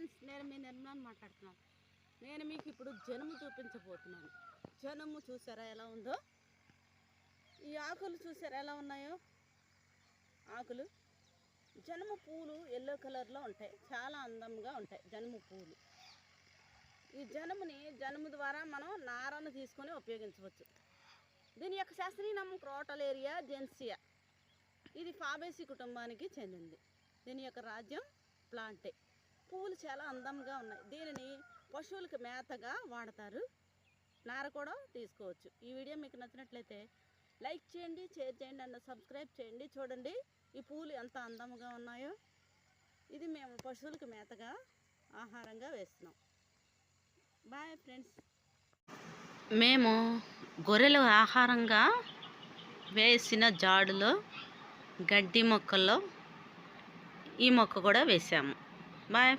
Friends నేను మీ నిర్మలాన్ని మాట్లాడుతున్నాను. నేను మీకు ఇప్పుడు జనుము చూపించబోతున్నాను. జనుము చూసారా ఎలా ఉందో? ఈ ఆకులు చూసారా ఎలా ఉన్నాయో? ఆకులు. జనుము పూలు ఎల్లో కలర్లో ఉంటాయి. చాలా అందంగా ఉంటాయి జనుము పూలు. ఈ జనుముని జనుము ద్వారా మనం నారను తీసుకొని ఉపయోగించవచ్చు. దీని యొక్క శాస్త్రీయ నామం క్రోటలేరియా జెన్సియా. ఇది ఫాబేసి కుటుంబానికి చెందింది. దీని యొక్క రాజ్యం ప్లాంటే. చాలా అందంగా ఉన్నాయి. దీనిని పశువులకు మేతగా వాడతారు. నార కూడా తీసుకోవచ్చు. ఈ వీడియో మీకు నచ్చినట్లయితే లైక్ చేయండి షేర్ చేయండి అండ్ సబ్స్క్రైబ్ చేయండి. చూడండి ఈ పూలు ఎంత అందంగా ఉన్నాయో. ఇది మేము పశువులకు మేతగా ఆహారంగా వేస్తున్నాం. Bye friends. మేము గొర్రెలు ఆహారంగా వేసిన జాడులో గడ్డి మొక్కల్లో ఈ మొక్క కూడా వేసాము. బాయ్